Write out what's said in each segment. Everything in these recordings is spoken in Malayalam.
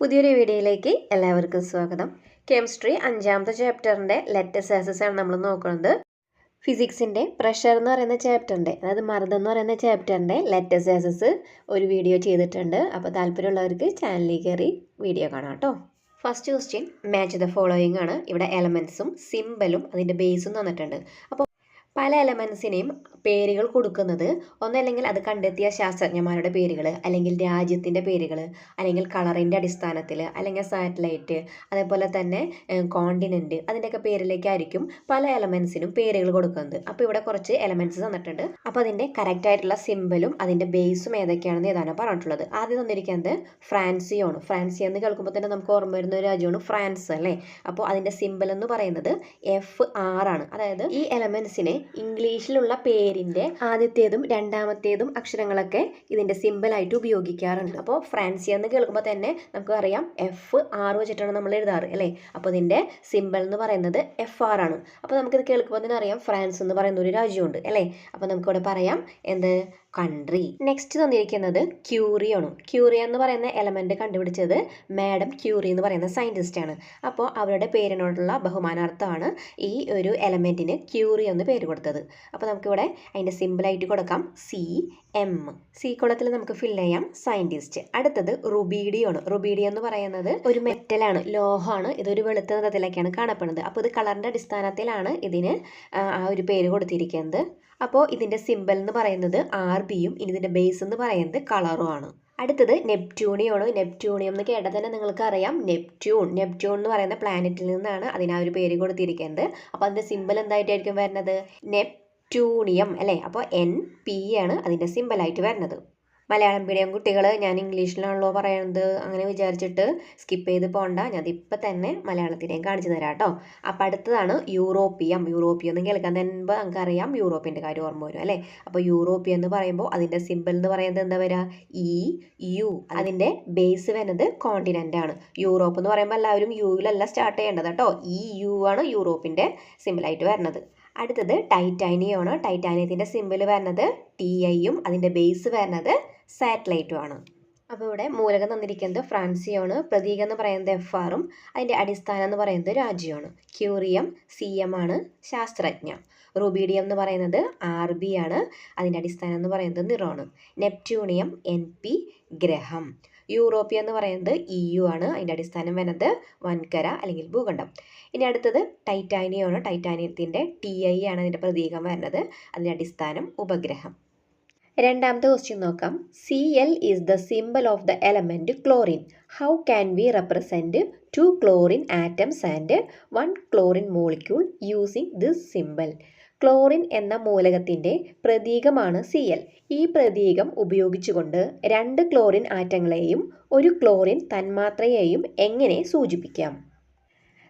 പുതിയൊരു വീഡിയോയിലേക്ക് എല്ലാവർക്കും സ്വാഗതം. കെമിസ്ട്രി അഞ്ചാമത്തെ ചാപ്റ്ററിന്റെ ലെറ്റസ് ആസസ് ആണ് നമ്മൾ നോക്കുന്നത്. ഫിസിക്സിന്റെ പ്രഷർ എന്ന് പറയുന്ന ചാപ്റ്ററിന്റെ അതായത് മർദ്ദം എന്ന് പറയുന്ന ചാപ്റ്ററിന്റെ ലെറ്റസ് ആസസ് ഒരു വീഡിയോ ചെയ്തിട്ടുണ്ട്. അപ്പോൾ താല്പര്യമുള്ളവർക്ക് ചാനലിൽ കയറി വീഡിയോ കാണാം കേട്ടോ. First question match the following ആണ്. ഇവിടെ എലമെൻസും സിമ്പലും അതിന്റെ ബേസും തന്നിട്ടുണ്ട്. അപ്പോൾ പല എലമെൻസിനെയും പേരുകൾ കൊടുക്കുന്നത്. ഒന്നല്ലെങ്കിൽ അത് കണ്ടെത്തിയ ശാസ്ത്രജ്ഞന്മാരുടെ പേരുകൾ അല്ലെങ്കിൽ രാജ്യത്തിന്റെ പേരുകൾ അല്ലെങ്കിൽ കളറിന്റെ അടിസ്ഥാനത്തിൽ അല്ലെങ്കിൽ സാറ്റലൈറ്റ് അതേപോലെ തന്നെ കോണ്ടിനെന്റ് അതിന്റെയൊക്കെ പേരിലേക്കായിരിക്കും പല എലമെൻസിനും പേരുകൾ കൊടുക്കുന്നത്. അപ്പോൾ ഇവിടെ കുറച്ച് എലമെന്റ്സ് തന്നിട്ടുണ്ട്. അപ്പോൾ അതിന്റെ കറക്റ്റ് ആയിട്ടുള്ള സിമ്പിളും അതിന്റെ ബേസും ഏതൊക്കെയാണെന്ന് ഏതാണ് പറഞ്ഞിട്ടുള്ളത്. ആദ്യം തന്നിരിക്കുന്നത് ഫ്രാൻസിയോണ്. ഫ്രാൻസിയ എന്ന് കേൾക്കുമ്പോൾ തന്നെ നമുക്ക് ഓർമ്മ വരുന്ന ഒരു രാജ്യമാണ് ഫ്രാൻസ് അല്ലേ? അപ്പോൾ അതിന്റെ സിമ്പിൾ എന്ന് പറയുന്നത് എഫ് ആർ ആണ്. അതായത് ഈ എലമെൻസിനെ ഇംഗ്ലീഷിലുള്ള പേരിന്റെ ആദ്യത്തേതും രണ്ടാമത്തേതും അക്ഷരങ്ങളൊക്കെ ഇതിന്റെ സിമ്പിളായിട്ട് ഉപയോഗിക്കാറുണ്ട്. അപ്പോൾ ഫ്രാൻസിയ എന്ന് കേൾക്കുമ്പോൾ തന്നെ നമുക്ക് അറിയാം എഫ് ആർ വെച്ചിട്ടാണ് നമ്മൾ എഴുതാറ് അല്ലേ? അപ്പോൾ ഇതിന്റെ സിമ്പിൾ എന്ന് പറയുന്നത് എഫ് ആർ ആണ്. അപ്പോൾ നമുക്കിത് കേൾക്കുമ്പോൾ തന്നെ അറിയാം ഫ്രാൻസ് എന്ന് പറയുന്ന ഒരു രാജ്യമുണ്ട് അല്ലേ? അപ്പോൾ നമുക്കിവിടെ പറയാം എന്ത്? കൺട്രി. നെക്സ്റ്റ് തന്നിരിക്കുന്നത് ക്യൂറിയാണ്. ക്യൂറിയ എന്ന് പറയുന്ന എലമെന്റ് കണ്ടുപിടിച്ചത് മാഡം ക്യൂറി എന്ന് പറയുന്ന സയന്റിസ്റ്റാണ് അപ്പോൾ അവരുടെ പേരിനോടുള്ള ബഹുമാനാർത്ഥമാണ് ഈ ഒരു എലമെന്റിന് ക്യൂറി എന്ന് പേര് കൊടുത്തത്. അപ്പോൾ നമുക്കിവിടെ അതിന്റെ സിമ്പിളായിട്ട് കൊടുക്കാം. സി എം സി കുളത്തിൽ നമുക്ക് ഫിൽ ചെയ്യാം. സയന്റിസ്റ്റ് അടുത്തത് റുബീഡിയാണ്. റുബീഡി എന്ന് പറയുന്നത് ഒരു മെറ്റലാണ് ലോഹമാണ്. ഇതൊരു വെളുത്ത നിറത്തിലൊക്കെയാണ് കാണപ്പെടുന്നത്. അപ്പോൾ ഇത് കളറിന്റെ അടിസ്ഥാനത്തിലാണ് ഇതിന് ആ ഒരു പേര് കൊടുത്തിരിക്കുന്നത്. അപ്പോൾ ഇതിന്റെ സിമ്പൽ എന്ന് പറയുന്നത് ആർ ബിയും ഇനി ഇതിന്റെ ബേസ് എന്ന് പറയുന്നത് കളറും ആണ്. അടുത്തത് നെപ്റ്റ്യൂണിയാണ്. നെപ്റ്റ്യൂണിയം എന്ന് കേട്ടാൽ തന്നെ നിങ്ങൾക്ക് അറിയാം നെപ്റ്റ്യൂൺ നെപ്റ്റ്യൂൺ എന്ന് പറയുന്ന പ്ലാനറ്റിൽ നിന്നാണ് അതിന് ആ ഒരു പേര് കൊടുത്തിരിക്കുന്നത്. അപ്പോൾ അതിന്റെ സിമ്പൽ എന്തായിട്ടായിരിക്കും വരുന്നത്? നെപ്റ്റ്യൂണിയം അല്ലേ? അപ്പോൾ എൻ പി ആണ് അതിന്റെ സിമ്പലായിട്ട് വരുന്നത്. മലയാളം മീഡിയം കുട്ടികൾ ഞാൻ ഇംഗ്ലീഷിലാണല്ലോ പറയുന്നത് അങ്ങനെ വിചാരിച്ചിട്ട് സ്കിപ്പ് ചെയ്ത് പോകണ്ട ഇപ്പം തന്നെ മലയാളത്തിനെയും കാണിച്ചു തരാം കേട്ടോ അപ്പം അടുത്തതാണ് യൂറോപ്പിയം. യൂറോപ്പിയം എന്ന് കേൾക്കാൻ തന്നെ നമുക്കറിയാം. യൂറോപ്പിന്റെ കാര്യം ഓർമ്മ വരും അല്ലേ? അപ്പോൾ യൂറോപ്പിയം എന്ന് പറയുമ്പോൾ അതിന്റെ സിമ്പിൾ എന്ന് പറയുന്നത് എന്താ വരിക ഇ യു അതിന്റെ ബേസ് വരുന്നത് കോണ്ടിനെന്റ് ആണ്. യൂറോപ്പ് എന്ന് പറയുമ്പോൾ എല്ലാവരും യുവിലല്ല സ്റ്റാർട്ട് ചെയ്യേണ്ടത് കേട്ടോ ഇ യു ആണ് യൂറോപ്പിന്റെ സിമ്പിളായിട്ട് വരുന്നത് അടുത്തത് ടൈറ്റാനിയമാണ് ടൈറ്റാനിയത്തിന്റെ സിമ്പിൾ വരുന്നത് ടി ഐയും അതിന്റെ ബേസ് വരുന്നത് സാറ്റലൈറ്റും ആണ് അപ്പോൾ ഇവിടെ മൂലകം തന്നിരിക്കുന്നത് ഫ്രാൻസിയാണ്. പ്രതീകം എന്ന് പറയുന്നത് എഫ് ആറും അതിന്റെ അടിസ്ഥാനം എന്ന് പറയുന്നത് രാജ്യമാണ്. ക്യൂറിയം സി എം ആണ് ശാസ്ത്രജ്ഞ. റുബീഡിയം എന്ന് പറയുന്നത് ആർ ബി ആണ് അതിന്റെ അടിസ്ഥാനം എന്ന് പറയുന്നത് നിറമാണ് നെപ്റ്റ്യൂണിയം എൻ പി ഗ്രഹം. യൂറോപ്യ എന്ന് പറയുന്നത് ഇ യു ആണ് അതിന്റെ അടിസ്ഥാനം വരുന്നത് വൻകര അല്ലെങ്കിൽ ഭൂഖണ്ഡം. ഇനി അടുത്തത് ടൈറ്റാനിയമാണ്. ടൈറ്റാനിയത്തിന്റെ ടി ഐ ആണ് അതിന്റെ പ്രതീകം വരുന്നത്. അതിന്റെ അടിസ്ഥാനം ഉപഗ്രഹം. രണ്ടാമത്തെ ക്വസ്റ്റ്യൻ നോക്കാം. C L is the of of the element chlorine how can we represent to chlorine atoms and one chlorine molecule using this Chlorine chlorine എന്ന മൂലകത്തിന്റെ പ്രതീകമാണ് സി എൽ ഈ പ്രതീകം ഉപയോഗിച്ചുകൊണ്ട് രണ്ട് ക്ലോറിൻ ആറ്റങ്ങളെയും ഒരു ക്ലോറിൻ തന്മാത്രയെയും എങ്ങനെ സൂചിപ്പിക്കാം?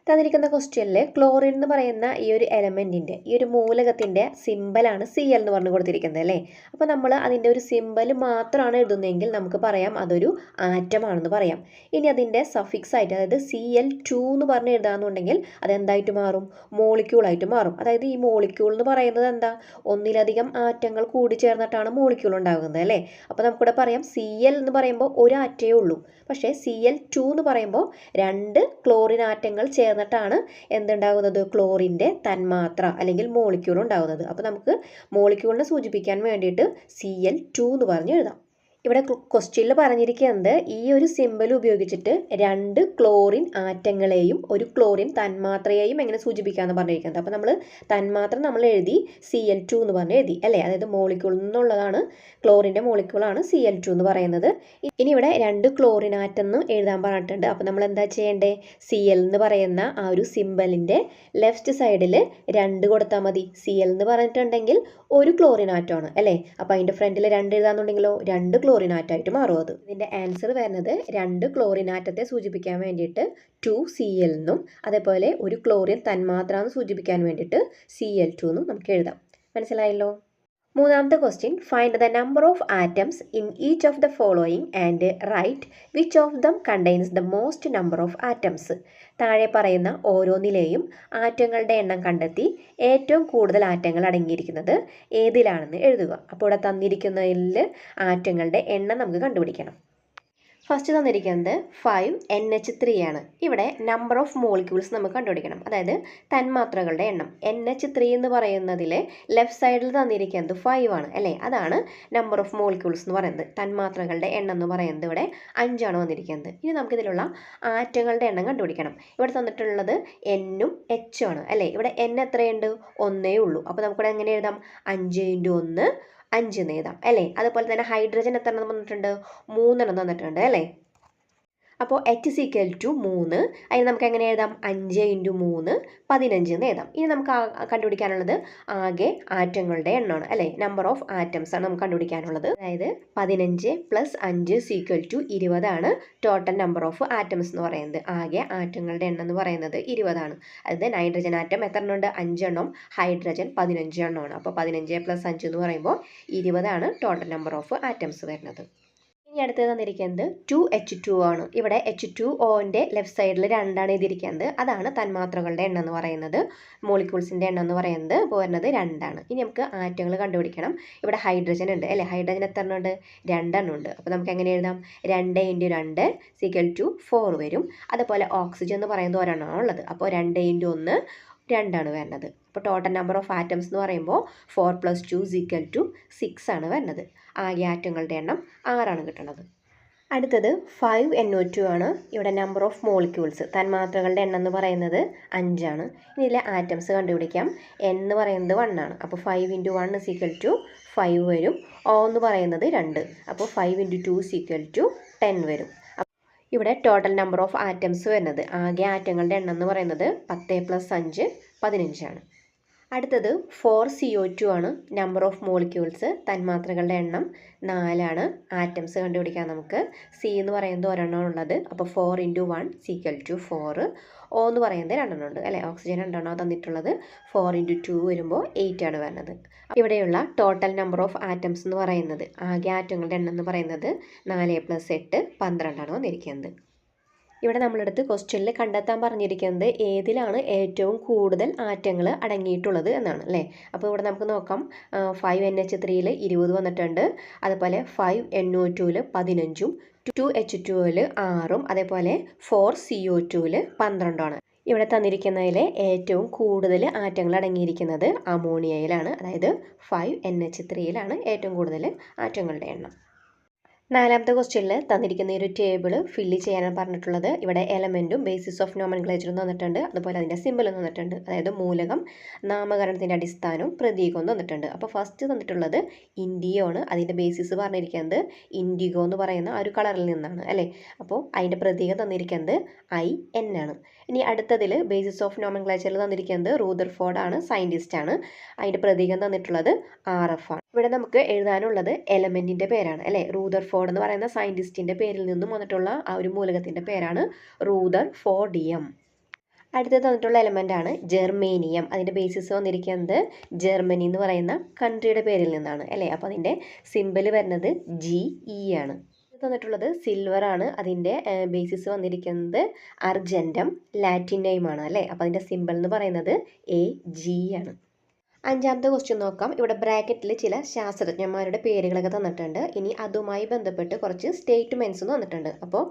തന്നിരിക്കുന്ന ക്വസ്റ്റ്യനിൽ ക്ലോറിൻ എന്ന് പറയുന്ന ഈ ഒരു എലമെന്റിന്റെ ഈ ഒരു മൂലകത്തിന്റെ സിമ്പലാണ് സി എൽ എന്ന് പറഞ്ഞു കൊടുത്തിരിക്കുന്നത് അല്ലേ? അപ്പോൾ നമ്മൾ അതിന്റെ ഒരു സിമ്പൽ മാത്രമാണ് എഴുതുന്നതെങ്കിൽ നമുക്ക് പറയാം അതൊരു ആറ്റമാണെന്ന് പറയാം. ഇനി അതിന്റെ സഫിക്സ് ആയിട്ട് അതായത് സി എൽ ടു എന്ന് പറഞ്ഞ് എഴുതാമെന്നുണ്ടെങ്കിൽ അതെന്തായിട്ട് മാറും? മോളിക്യൂളായിട്ട് മാറും. അതായത് ഈ മോളിക്യൂൾ എന്ന് പറയുന്നത് എന്താ? ഒന്നിലധികം ആറ്റങ്ങൾ കൂടി ചേർന്നിട്ടാണ് മോളിക്യൂൾ ഉണ്ടാകുന്നത് അല്ലേ? അപ്പോൾ നമുക്കിവിടെ പറയാം സി എൽ എന്ന് പറയുമ്പോൾ ഒരു ആറ്റേ ഉള്ളൂ. പക്ഷേ സി എൽ ടു എന്ന് പറയുമ്പോൾ രണ്ട് ക്ലോറിൻ ആറ്റങ്ങൾ ചേർന്നിട്ടാണ് എന്തുണ്ടാകുന്നത്? ക്ലോറിന്റെ തന്മാത്ര അല്ലെങ്കിൽ മോളിക്യൂൾ ഉണ്ടാകുന്നത്. അപ്പോൾ നമുക്ക് മോളിക്യൂളിനെ സൂചിപ്പിക്കാൻ വേണ്ടിയിട്ട് സി എൽ ടു എന്ന് പറഞ്ഞ് എഴുതാം. ഇവിടെ ക്വസ്റ്റ്യനിൽ പറഞ്ഞിരിക്കുന്നത് ഈ ഒരു സിമ്പിൾ ഉപയോഗിച്ചിട്ട് രണ്ട് ക്ലോറിൻ ആറ്റങ്ങളെയും ഒരു ക്ലോറിൻ തന്മാത്രയെയും എങ്ങനെ സൂചിപ്പിക്കാമെന്ന് പറഞ്ഞിരിക്കുന്നത്. അപ്പോൾ നമ്മൾ തന്മാത്ര നമ്മൾ എഴുതി സി എൽ ടു എന്ന് പറഞ്ഞ് എഴുതി അല്ലേ? അതായത് മോളിക്യൂൾ എന്നുള്ളതാണ് ക്ലോറിന്റെ മോളിക്യൂളാണ് സി എൽ ടു എന്ന് പറയുന്നത്. ഇനി ഇവിടെ രണ്ട് ക്ലോറിൻ ആറ്റം എന്ന് എഴുതാൻ പറഞ്ഞിട്ടുണ്ട്. അപ്പോൾ നമ്മൾ എന്താ ചെയ്യേണ്ടത് സി എൽ എന്ന് പറയുന്ന ആ ഒരു സിമ്പലിന്റെ ലെഫ്റ്റ് സൈഡിൽ രണ്ട് കൊടുത്താൽ മതി. സി എൽ എന്ന് പറഞ്ഞിട്ടുണ്ടെങ്കിൽ ഒരു ക്ലോറിൻ ആറ്റമാണ് അല്ലേ? അപ്പോൾ അതിന്റെ ഫ്രണ്ടിൽ രണ്ട് എഴുതാന്നുണ്ടെങ്കിലോ? രണ്ട് ക്ലോറിൻ ആയിട്ട് മാറും അത്. ഇതിന്റെ ആൻസർ വരുന്നത് രണ്ട് ക്ലോറിനാറ്റത്തെ സൂചിപ്പിക്കാൻ വേണ്ടിയിട്ട് ടു സി എൽ എന്നും അതേപോലെ ഒരു ക്ലോറിൻ തന്മാത്ര എന്ന് സൂചിപ്പിക്കാൻ വേണ്ടിയിട്ട് സി എൽ ടു എന്നും നമുക്ക് എഴുതാം. മനസ്സിലായല്ലോ? മൂന്നാമത്തെ question find the number of atoms in each of the following and write which of them contains the most number of atoms താഴെ പറയുന്ന ഓരോന്നിലെയും ആറ്റങ്ങളുടെ എണ്ണം കണ്ടെത്തി ഏറ്റവും കൂടുതൽ ആറ്റങ്ങൾ അടങ്ങിയിരിക്കുന്നത് ഏതിലാണെന്ന് എഴുതുക. അപ്പോൾ ഇവിടെ തന്നിരിക്കുന്നതിൽ ആറ്റങ്ങളുടെ എണ്ണം നമുക്ക് കണ്ടുപിടിക്കണം. ഫസ്റ്റ് തന്നിരിക്കുന്നത് ഫൈവ് എൻ എച്ച് ത്രീ ആണ്. ഇവിടെ നമ്പർ ഓഫ് മോളിക്യൂൾസ് നമുക്ക് കണ്ടുപിടിക്കണം. അതായത് തന്മാത്രകളുടെ എണ്ണം. എൻ എച്ച് ത്രീ എന്ന് പറയുന്നതിൽ ലെഫ്റ്റ് സൈഡിൽ തന്നിരിക്കുന്നത് ഫൈവ് ആണ്. അല്ലേ? അതാണ് നമ്പർ ഓഫ് മോളിക്യൂൾസ് എന്ന് പറയുന്നത്. തന്മാത്രകളുടെ എണ്ണം എന്ന് പറയുന്നത് ഇവിടെ അഞ്ചാണ് വന്നിരിക്കുന്നത്. ഇനി നമുക്കിതിലുള്ള ആറ്റങ്ങളുടെ എണ്ണം കണ്ടുപിടിക്കണം. ഇവിടെ തന്നിട്ടുള്ളത് എന്നും എച്ചും ആണ്. അല്ലേ? ഇവിടെ എൻ എത്രയുണ്ട്? ഒന്നേ ഉള്ളൂ. അപ്പോൾ നമുക്കിവിടെ എങ്ങനെ എഴുതാം? അഞ്ച് ഇന്റു ഒന്ന് അഞ്ച് എന്ന് എഴുതാം അല്ലേ? അതുപോലെ തന്നെ ഹൈഡ്രജൻ എത്ര എണ്ണം തന്നിട്ടുണ്ട് മൂന്നെണ്ണം തന്നിട്ടുണ്ട് അല്ലേ? അപ്പോൾ എച്ച് സീക്കൽ ടു മൂന്ന്. അതിന് നമുക്ക് എങ്ങനെ എഴുതാം? അഞ്ച് ഇന്റു മൂന്ന് പതിനഞ്ച് എന്ന് എഴുതാം. ഇനി നമുക്ക് കണ്ടുപിടിക്കാനുള്ളത് ആകെ ആറ്റങ്ങളുടെ എണ്ണമാണ് അല്ലേ? നമ്പർ ഓഫ് ആറ്റംസ് ആണ് നമുക്ക് കണ്ടുപിടിക്കാനുള്ളത്. അതായത് പതിനഞ്ച് പ്ലസ് അഞ്ച് സീക്വൽ ടു ഇരുപതാണ് ടോട്ടൽ നമ്പർ ഓഫ് ആറ്റംസ് എന്ന് പറയുന്നത്. ആകെ ആറ്റങ്ങളുടെ എണ്ണം എന്ന് പറയുന്നത് ഇരുപതാണ് അതായത് നൈട്രജൻ ആറ്റം എത്ര എണ്ണം ഉണ്ട്? അഞ്ചെണ്ണം ഹൈഡ്രജൻ പതിനഞ്ച് എണ്ണമാണ്. അപ്പോൾ പതിനഞ്ച് പ്ലസ് അഞ്ച് എന്ന് പറയുമ്പോൾ ഇരുപതാണ് ടോട്ടൽ നമ്പർ ഓഫ് ആറ്റംസ് വരുന്നത്. ഇനി അടുത്ത് തന്നിരിക്കുന്നത് ടു എച്ച് ടു ആണ്. ഇവിടെ എച്ച് ടു ഒന്റെ ലെഫ്റ്റ് സൈഡിൽ രണ്ടാണ് എഴുതിയിരിക്കുന്നത്. അതാണ് തന്മാത്രകളുടെ എണ്ണം എന്ന് പറയുന്നത്. മോളിക്യൂൾസിന്റെ എണ്ണം എന്ന് പറയുന്നത് പോരുന്നത് രണ്ടാണ്. ഇനി നമുക്ക് ആറ്റങ്ങൾ കണ്ടുപിടിക്കണം. ഇവിടെ ഹൈഡ്രജൻ ഉണ്ട്. അല്ലേ? ഹൈഡ്രജൻ എത്ര എണ്ണം ഉണ്ട്? രണ്ടെണ്ണം ഉണ്ട്. അപ്പോൾ നമുക്ക് എങ്ങനെ എഴുതാം? രണ്ട് ഇന്റു രണ്ട് സിക്കൽ ടു ഫോർ വരും. അതുപോലെ ഓക്സിജൻ എന്ന് പറയുന്നത് ഒരെണ്ണമാണ് ഉള്ളത് അപ്പോൾ രണ്ട് ഇന്റു ഒന്ന് രണ്ടാണ് വരുന്നത്. അപ്പോൾ ടോട്ടൽ നമ്പർ ഓഫ് ആറ്റംസ് എന്ന് പറയുമ്പോൾ four plus two is equal to six ആണ് വരുന്നത്. ആകെ ആറ്റങ്ങളുടെ എണ്ണം ആറാണ് കിട്ടുന്നത്. അടുത്തത് ഫൈവ് എൻ ഒ ടു ആണ്. ഇവിടെ നമ്പർ ഓഫ് മോളിക്യൂൾസ് തന്മാത്രകളുടെ എണ്ണം എന്ന് പറയുന്നത് അഞ്ചാണ്. ഇതിലെ ആറ്റംസ് കണ്ടുപിടിക്കാം. എന്ന് പറയുന്നത് വൺ ആണ്. അപ്പോൾ five into one is equal to five വരും. ഓ എന്ന് പറയുന്നത് രണ്ട്. അപ്പോൾ five into two is equal to ten വരും. ഇവിടെ ടോട്ടൽ നമ്പർ ഓഫ് ആറ്റംസ് വരുന്നത്. ആകെ ആറ്റങ്ങളുടെ എണ്ണം എന്ന് പറയുന്നത് പത്ത് പ്ലസ് അഞ്ച് പതിനഞ്ചാണ്. അടുത്തത് ഫോർ സി ഒ ടു ആണ്. നമ്പർ ഓഫ് മോളിക്യൂൾസ് തന്മാത്രകളുടെ എണ്ണം നാലാണ്. ആറ്റംസ് കണ്ടുപിടിക്കാൻ നമുക്ക്. സി എന്ന് പറയുന്നത് ഒരെണ്ണം ഉള്ളത്. അപ്പോൾ four into one is equal to four O എന്ന് പറയുന്നത് രണ്ടെണ്ണം ഉണ്ട്. അല്ലേ? ഓക്സിജൻ രണ്ടെണ്ണം തന്നിട്ടുള്ളത്. ഫോർ ഇന്റു ടു വരുമ്പോൾ എയ്റ്റ് ആണ് വരുന്നത്. ഇവിടെയുള്ള ടോട്ടൽ നമ്പർ ഓഫ് ആറ്റംസ് എന്ന് പറയുന്നത് ആകെ ആറ്റങ്ങളുടെ എണ്ണം എന്ന് പറയുന്നത് നാല് പ്ലസ് എട്ട് പന്ത്രണ്ടാണ് വന്നിരിക്കുന്നത്. ഇവിടെ നമ്മളെടുത്ത് ക്വസ്റ്റ്യനിൽ കണ്ടെത്താൻ പറഞ്ഞിരിക്കുന്നത് ഏതിലാണ് ഏറ്റവും കൂടുതൽ ആറ്റങ്ങൾ അടങ്ങിയിട്ടുള്ളത് എന്നാണ് അല്ലേ? അപ്പോൾ ഇവിടെ നമുക്ക് നോക്കാം. ഫൈവ് എൻ എച്ച് ത്രീയിൽ ഇരുപത് വന്നിട്ടുണ്ട്. അതുപോലെ ഫൈവ് എൻ ഒ ടുവിൽ പതിനഞ്ചും ടു എച്ച് ടുവിൽ ആറും അതേപോലെ ഫോർ സി ഒ ടുവിൽ പന്ത്രണ്ടുമാണ്. ഇവിടെ തന്നിരിക്കുന്നതിൽ ഏറ്റവും കൂടുതൽ ആറ്റങ്ങൾ അടങ്ങിയിരിക്കുന്നത് അമോണിയയിലാണ്. അതായത് ഫൈവ് എൻ എച്ച് ത്രീയിലാണ് ഏറ്റവും കൂടുതൽ ആറ്റങ്ങളുടെ എണ്ണം. നാലാമത്തെ ക്വസ്റ്റ്യനിൽ തന്നിരിക്കുന്ന ഒരു ടേബിൾ ഫില്ല് ചെയ്യാനാണ് പറഞ്ഞിട്ടുള്ളത്. ഇവിടെ എലമെന്റും ബേസിസ് ഓഫ് നോമൻക്ലേച്ചറും തന്നിട്ടുണ്ട്. അതുപോലെ അതിന്റെ സിമ്പിളും തന്നിട്ടുണ്ട്. അതായത് മൂലകം നാമകരണത്തിന്റെ അടിസ്ഥാനവും പ്രതീകവും തന്നിട്ടുണ്ട്. അപ്പോൾ ഫസ്റ്റ് തന്നിട്ടുള്ളത് ഇൻഡിയോ ആണ്. അതിന്റെ ബേസിസ് പറഞ്ഞിരിക്കുന്നത് ഇൻഡിഗോ എന്ന് പറയുന്ന ആ ഒരു കളറിൽ നിന്നാണ് അല്ലേ? അപ്പോൾ അതിന്റെ പ്രതീകം തന്നിരിക്കുന്നത് ഐ എൻ ആണ്. ഇനി അടുത്തതിൽ ബേസിസ് ഓഫ് നോമൻക്ലേച്ചറിൽ തന്നിരിക്കുന്നത് റൂദർഫോർഡ് ആണ് സയന്റിസ്റ്റ് ആണ്. അതിന്റെ പ്രതീകം തന്നിട്ടുള്ളത് ആർ എഫ് ആണ്. ഇവിടെ നമുക്ക് എഴുതാനുള്ളത് എലമെന്റിന്റെ പേരാണ് അല്ലേ? റൂദർ ഫോർഡ് എന്ന് പറയുന്ന സയന്റിസ്റ്റിന്റെ പേരിൽ നിന്നും വന്നിട്ടുള്ള ആ ഒരു മൂലകത്തിന്റെ പേരാണ് റൂദർ ഫോർഡിയം അടുത്തത് തന്നിട്ടുള്ള എലമെന്റ് ആണ് ജെർമേനിയം അതിന്റെ ബേസിസ് വന്നിരിക്കുന്നത് ജർമ്മനി എന്ന് പറയുന്ന കൺട്രിയുടെ പേരിൽ നിന്നാണ് അല്ലേ? അപ്പോൾ അതിന്റെ സിമ്പിൾ വരുന്നത് ജി ഇ ആണ്. ഇത് തന്നിട്ടുള്ളത് സിൽവർ ആണ്. അതിന്റെ ബേസിസ് വന്നിരിക്കുന്നത് അർജന്റം ലാറ്റിൻ നെയിമാണ് അല്ലേ? അപ്പോൾ അതിന്റെ സിമ്പിൾ എന്ന് പറയുന്നത് എ ജി ആണ്. അഞ്ചാമത്തെ ക്വസ്റ്റ്യൻ നോക്കാം. ഇവിടെ ബ്രാക്കറ്റിൽ ചില ശാസ്ത്രജ്ഞന്മാരുടെ പേരുകളൊക്കെ തന്നിട്ടുണ്ട്. ഇനി അതുമായി ബന്ധപ്പെട്ട് കുറച്ച് സ്റ്റേറ്റ്മെന്റ്സ് തന്നിട്ടുണ്ട്. അപ്പോൾ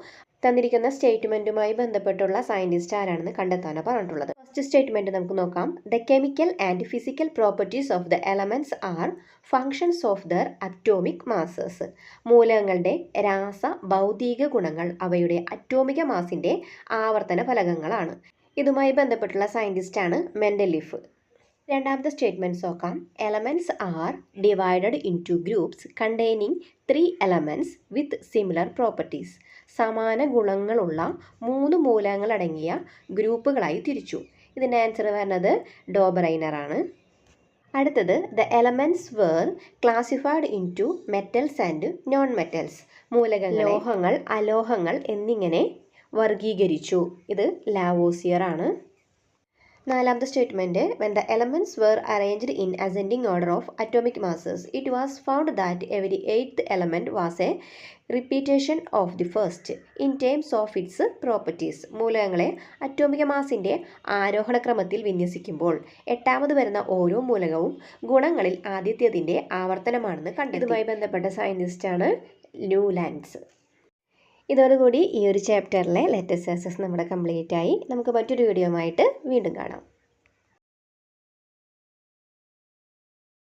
തന്നിരിക്കുന്ന സ്റ്റേറ്റ്മെന്റുമായി ബന്ധപ്പെട്ടുള്ള സയന്റിസ്റ്റ് ആരാണെന്ന് കണ്ടെത്താനാണ് പറഞ്ഞിട്ടുള്ളത്. ഫസ്റ്റ് സ്റ്റേറ്റ്മെന്റ് നമുക്ക് നോക്കാം. The chemical and physical properties of the elements are functions of their atomic masses മൂലകങ്ങളുടെ രാസ ഭൗതിക ഗുണങ്ങൾ അവയുടെ അറ്റോമിക മാസിന്റെ ആവർത്തന ഫലകങ്ങളാണ്. ഇതുമായി ബന്ധപ്പെട്ടുള്ള സയന്റിസ്റ്റാണ് മെൻഡലിഫ് രണ്ടാമത്തെ സ്റ്റേറ്റ്മെന്റ്സ് നോക്കാം. Elements are divided into groups containing three elements with similar properties സമാന ഗുണങ്ങളുള്ള മൂന്ന് മൂലകങ്ങൾ അടങ്ങിയ ഗ്രൂപ്പുകളായി തിരിച്ചു. ഇതിന്റെ ആൻസർ വരുന്നത് ഡോബറൈനറാണ് അടുത്തത് the elements were classified into metals and non metals മൂലകങ്ങൾ ലോഹങ്ങൾ അലോഹങ്ങൾ എന്നിങ്ങനെ വർഗീകരിച്ചു ഇത് ലാവോസിയർ ആണ്. നാലാമത്തെ statement when the elements were arranged in ascending order of atomic masses it was found that every eighth element was a repetition of the first in terms of its properties മൂലകങ്ങളെ അറ്റോമിക മാസിന്റെ ആരോഹണ ക്രമത്തിൽ വിന്യസിക്കുമ്പോൾ എട്ടാമത് വരുന്ന ഓരോ മൂലകവും ഗുണങ്ങളിൽ ആദ്യത്തേതിന്റെ ആവർത്തനമാണെന്ന് കണ്ടു ഇതുമായി ബന്ധപ്പെട്ട സയന്റിസ്റ്റാണ് ന്യൂലാൻഡ്സ്. ഇതോടുകൂടി ഈ ഒരു ചാപ്റ്ററിലെ ലെറ്റസ് സക്സസ് നമ്മുടെ കംപ്ലീറ്റ് ആയി. നമുക്ക് മറ്റൊരു വീഡിയോ ആയിട്ട് വീണ്ടും കാണാം.